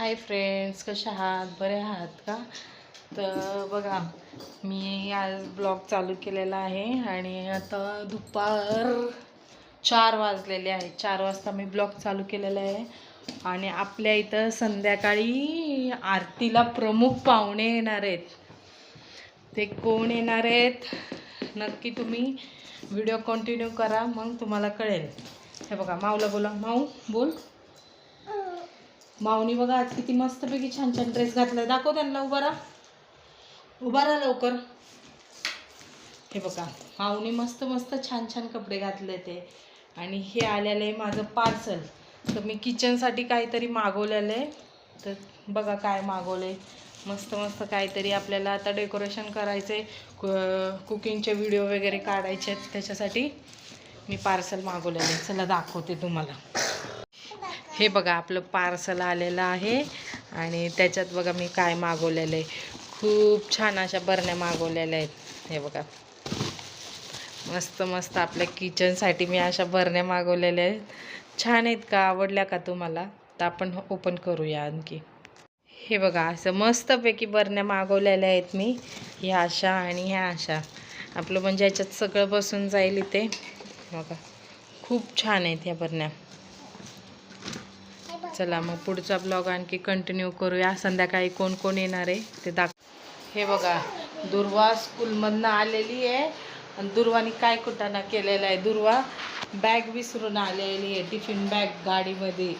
Hi friends कशा आहात? बरे आहात का? तर बघा मी आज ब्लॉग चालू केलेला आहे आणि आता दुपार चार वाजलेले आहे. चार वाजता मी ब्लॉग चालू केलेला आहे. आणि आपल्या इथं संध्याकाळी आरतीला प्रमुख पाहुणे येणार आहेत. ते कोण येणार आहेत? नक्की तुम्ही व्हिडिओ कंटिन्यू करा मग तुम्हाला कळेल. हे बघा माऊला बोला. माऊ बोल. माऊनी बघा आज किती मस्तपैकी छान छान ड्रेस घातलाय. दाखव त्यांना उभा राहा. उभा राहा लवकर. हे बघा माऊनी मस्त मस्त छान छान कपडे घातले ते. आणि हे आलेलं आहे माझं पार्सल तर मी किचनसाठी काहीतरी मागवलेलं आहे. तर बघा काय मागवलं आहे मस्त मस्त काहीतरी आपल्याला आता डेकोरेशन करायचं आहे कुकिंगचे व्हिडिओ वगैरे काढायचे आहेत त्याच्यासाठी मी पार्सल मागवलेलं आहे. चला दाखवते तुम्हाला. हे बघा आपलं पार्सल आलेलं आहे. आणि त्याच्यात बघा मी काय मागवलेलं आहे. खूप छान अशा बरण्या मागवलेल्या आहेत. हे बघा. मस्त मस्त आपल्या किचनसाठी मी अशा बरण्या मागवलेल्या आहेत. छान आहेत का? आवडल्या का तुम्हाला? तर आपण ओपन करूया आणखी. हे बघा असं मस्तपैकी बरण्या मागवलेल्या आहेत मी. ह्या अशा आणि ह्या अशा. आपलं म्हणजे याच्यात सगळं बसून जाईल इथे. बघा. खूप छान आहेत ह्या बरण्या. चला मग पुढचा ब्लॉग आणखी कंटिन्यू करूया. संध्याकाळी कोण कोण येणार आहे ते दाख हे बघा दुर्वा स्कूलमधनं आलेली आहे. आणि दुर्वानी काय कुटाणा केलेला आहे? दुर्वा बॅग विसरून आलेली आहे टिफिन बॅग गाडीमध्ये.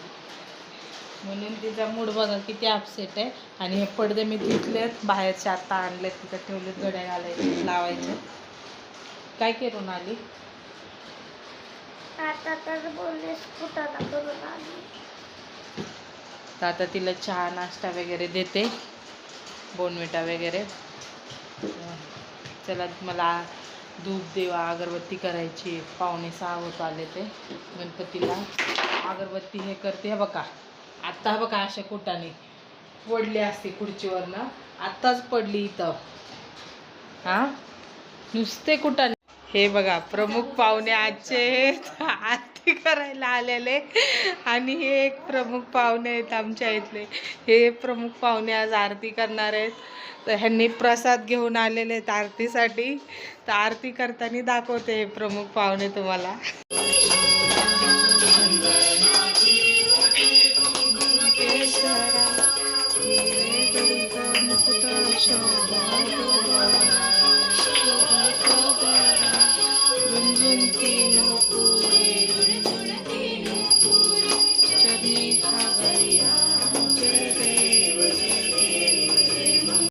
म्हणून तिचा मूड बघा किती अपसेट आहे. आणि हे पडदे मी धुतलेत बाहेरचे आता आणलेत तिथं ठेवलेत गड्या घालायचे लावायचे. काय करून आली? आता तर बोलले कुठं करून आली. तर आता तिला चहा नाश्ता वगैरे देते बोनविटा वगैरे. चला मला धूप देवा अगरबत्ती करायची. पावणे सहा होत आले ते. गणपतीला अगरबत्ती हे करते. हे बघा आत्ता बघा अशा कुटाने पडली असते खुर्चीवरनं. आत्ताच पडली इथं. हां? नुसते कुटाने. हे बघा प्रमुख पाहुणे आजचे आरती करायला आलेले. आणि हे एक प्रमुख पाहुणे आहेत आमच्या इथले. हे प्रमुख पाहुणे आज आरती करणार आहेत. तर ह्यांनी प्रसाद घेऊन आलेले आहेत आरतीसाठी. तर आरती करताना दाखवते हे प्रमुख पाहुणे तुम्हाला.